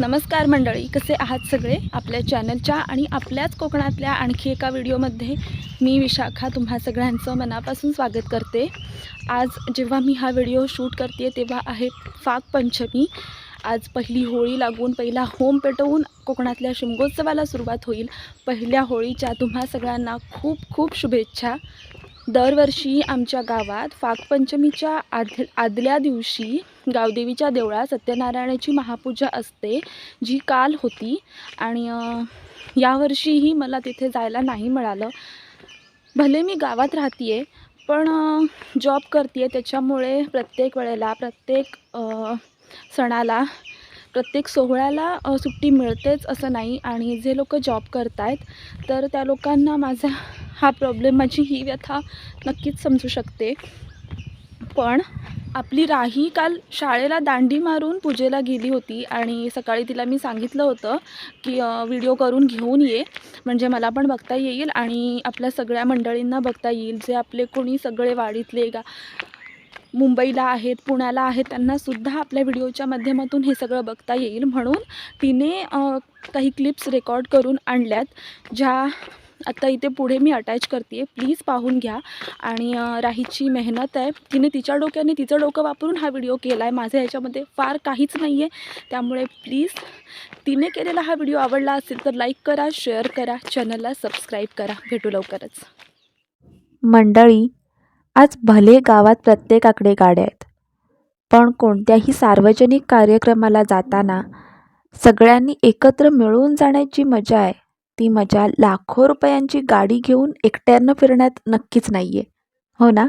नमस्कार मंडळी कसे आहात सगळे? आपल्या चॅनलच्या आणि आपल्याच कोकणातल्या आणखी एका व्हिडिओमध्ये मी विशाखा तुम्हा सगळ्यांचं मनापासून स्वागत करते. आज जेव्हा मी हा व्हिडिओ शूट करते तेव्हा आहे फाग पंचमी. आज पहिली होळी लागून पहिला होम पेटवून कोकणातल्या शिमगोत्सवाला सुरुवात होईल. पहिल्या होळीच्या तुम्हा सगळ्यांना खूप खूप शुभेच्छा. दरवर्षी आमच्या गावात फागपंचमीच्या आद आदल्या दिवशी गावदेवीच्या देवळात सत्यनारायणाची महापूजा असते जी काल होती. आणि यावर्षीही मला तिथे जायला नाही मिळालं. भले मी गावात राहते आहे पण जॉब करते त्याच्यामुळे प्रत्येक वेळेला प्रत्येक सणाला प्रत्येक सोहळ्याला सुट्टी मिळतेच असं नाही. आणि जे लोक जॉब करत आहेत तर त्या लोकांना माझा हा प्रॉब्लेम माझी ही व्यथा नक्कीच समजू शकते. पण आपली राही काल शाळेला दांडी मारून पूजेला गेली होती आणि सकाळी तिला मी सांगितलं होतं की व्हिडिओ करून घेऊन ये. म्हणजे मला पण बघता येईल आणि आपल्या सगळ्या मंडळींना बघता येईल. जे आपले कोणी सगळे वाडीतले का मुंबईला आहेत पुण्याला आहेत त्यांनासुद्धा आपल्या व्हिडिओच्या माध्यमातून हे सगळं बघता येईल म्हणून तिने काही क्लिप्स रेकॉर्ड करून आणल्यात ज्या आता इथे पुढे मी अटॅच करते प्लीज पाहून घ्या. आणि राहीची मेहनत आहे. तिने तिच्या डोक्याने तिचं डोकं वापरून हा व्हिडिओ केला आहे माझ्या ह्याच्यामध्ये फार काहीच नाही आहे त्यामुळे प्लीज तिने केलेला हा व्हिडिओ आवडला असेल तर लाईक करा शेअर करा चॅनलला सबस्क्राईब करा. भेटू लवकरच. मंडळी आज भले गावात प्रत्येकाकडे गाड्या आहेत पण कोणत्याही सार्वजनिक कार्यक्रमाला जाताना सगळ्यांनी एकत्र मिळून जाण्याची मजा आहे. ती मजा लाखो रुपयांची गाडी घेऊन एकट्यानं फिरण्यात नक्कीच नाही आहे हो ना?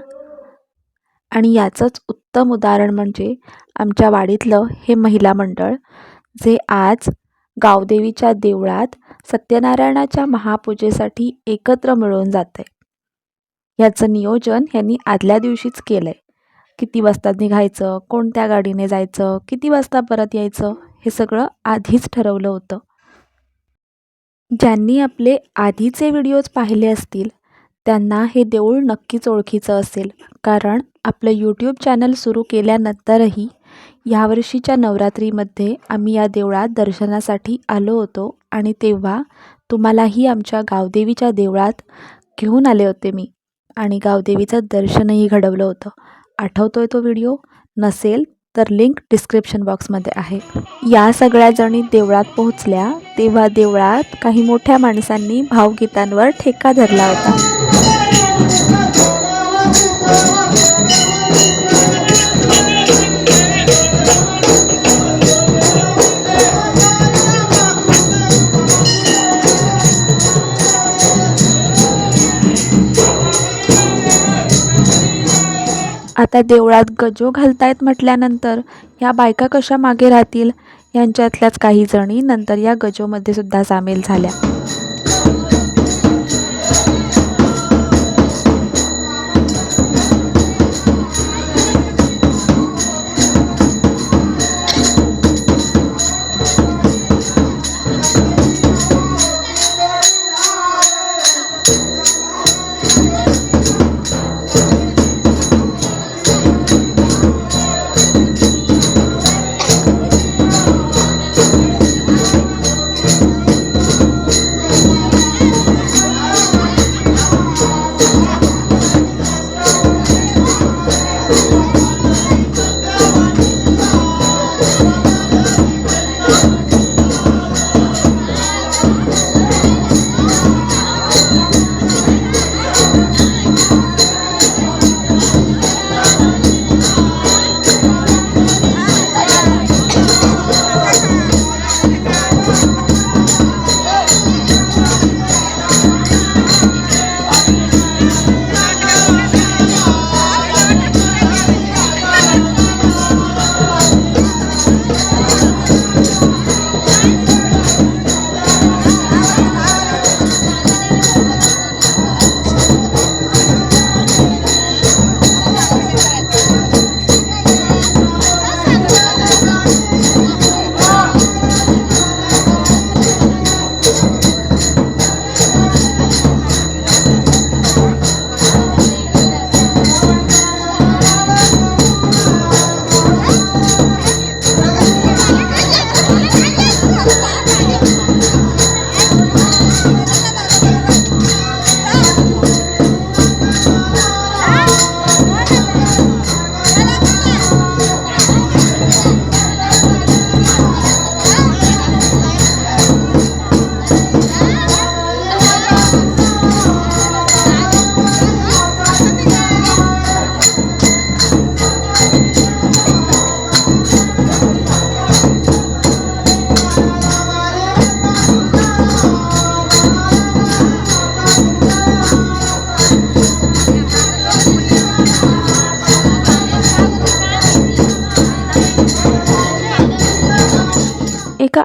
आणि याचंच उत्तम उदाहरण म्हणजे आमच्या वाडीतलं हे महिला मंडळ जे आज गावदेवीच्या देवळात सत्यनारायणाच्या महापूजेसाठी एकत्र मिळून जात ह्याचं नियोजन ह्यांनी आदल्या दिवशीच केलं आहे किती वाजता निघायचं कोणत्या गाडीने जायचं किती वाजता परत यायचं हे सगळं आधीच ठरवलं होतं. ज्यांनी आपले आधीचे व्हिडिओज पाहिले असतील त्यांना हे देऊळ नक्कीच ओळखीचं असेल कारण आपलं यूट्यूब चॅनल सुरू केल्यानंतरही यावर्षीच्या नवरात्रीमध्ये आम्ही या देवळात दर्शनासाठी आलो होतो आणि तेव्हा तुम्हालाही आमच्या गावदेवीच्या देवळात घेऊन आले होते मी. आणि गावदेवीचं दर्शनही घडवलं होतं. आठवतो आहे तो व्हिडिओ? नसेल तर लिंक डिस्क्रिप्शन बॉक्समध्ये आहे. या सगळ्या जणी देवळात पोहोचल्या तेव्हा देवळात काही मोठ्या माणसांनी भावगीतांवर ठेका धरला होता. आता देवळात गजो घालतायत म्हटल्यानंतर ह्या बायका कशा मागे राहतील? यांच्यातल्याच काही जणी नंतर या गजोमध्ये सुद्धा सामील झाल्या.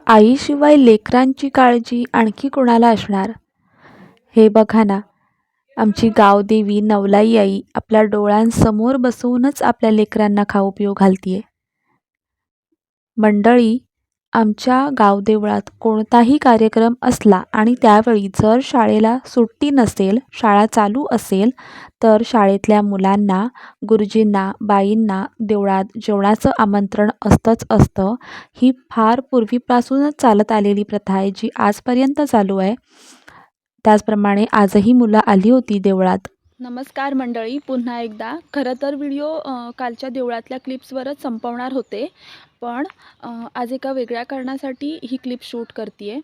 आईशिवाय लेकरांची काळजी आणखी कोणाला असणार? हे बघा ना. आमची गावदेवी नवलाई आई आपल्या डोळ्यांसमोर बसवूनच आपल्या लेकरांना खाऊ पिऊ घालतीये. मंडळी आमच्या गावदेवळात कोणताही कार्यक्रम असला आणि त्यावेळी जर शाळेला सुट्टी नसेल शाळा चालू असेल तर शाळेतल्या मुलांना गुरुजींना बाईंना देवळात जेवणाचं आमंत्रण असतंच असतं. ही फार पूर्वीपासूनच चालत आलेली प्रथा आहे जी आजपर्यंत चालू आहे. त्याचप्रमाणे आजही मुलं आली होती देवळात. नमस्कार मंडळी पुन्हा एकदा. खरं तर व्हिडिओ कालच्या देवळातल्या क्लिप्सवरच संपवणार होते. पण आज एका वेगळ्या कारणासाठी ही क्लिप शूट करते आहे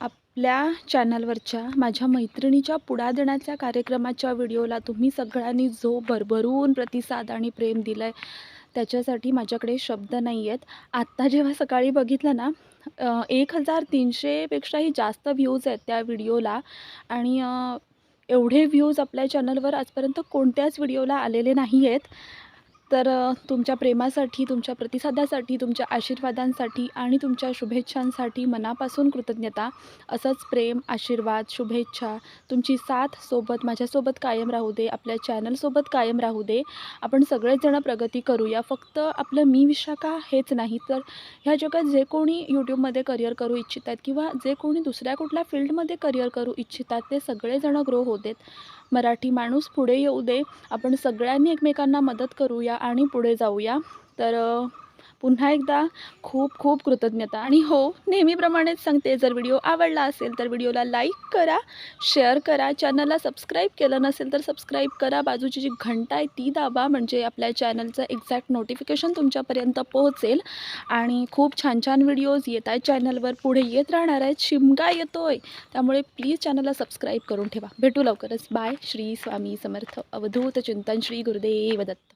आपल्या चॅनलवरच्या माझ्या मैत्रिणीच्या पुढा देण्याच्या कार्यक्रमाच्या व्हिडिओला तुम्ही सगळ्यांनी जो भरभरून प्रतिसाद आणि प्रेम दिलं आहे त्याच्यासाठी माझ्याकडे शब्द नाही आहेत आत्ता जेव्हा सकाळी बघितलं ना एक हजार तीनशेपेक्षाही जास्त व्ह्यूज आहेत त्या व्हिडिओला आणि एवढे व्ह्यूज आपल्या चॅनलवर आजपर्यंत कोणत्याच व्हिडिओला आलेले नाही आहेत तर तुमच्या प्रेमासाठी तुमच्या प्रतिसादासाठी तुमच्या आशीर्वादांसाठी आणि तुमच्या शुभेच्छांसाठी मनापासून कृतज्ञता असंच प्रेम आशीर्वाद शुभेच्छा तुमची साथ सोबत माझ्यासोबत कायम राहू दे आपल्या चॅनलसोबत कायम राहू दे. आपण सगळेजणं प्रगती करूया. फक्त आपलं मी विशाखा हेच नाही. तर ह्या जगात जे कोणी यूट्यूबमध्ये करिअर करू इच्छित आहेत किंवा जे कोणी दुसऱ्या कुठल्या फील्डमध्ये करिअर करू इच्छितात ते सगळेजणं ग्रो होऊ देत. मराठी माणूस पुढे येऊ दे. आपण सगळ्यांनी एकमेकांना मदत करूया आणि पुढे जाऊया. तर पुन्हा एकदा खूप खूप कृतज्ञता. आणि हो नेहमीप्रमाणेच सांगते जर व्हिडिओ आवडला असेल तर व्हिडिओला लाईक करा शेअर करा चॅनलला सबस्क्राईब केलं नसेल तर सबस्क्राईब करा. बाजूची जी घंटा आहे ती दाबा म्हणजे आपल्या चॅनलचं एक्झॅक्ट नोटिफिकेशन तुमच्यापर्यंत पोहोचेल. आणि खूप छान छान व्हिडिओज येत आहेत चॅनलवर. पुढे येत राहणार आहेत. शिमगा येतोय. त्यामुळे प्लीज चॅनलला सबस्क्राईब करून ठेवा. भेटू लवकरच. बाय. श्री स्वामी समर्थ. अवधूत चिंतन श्री गुरुदेव दत्त.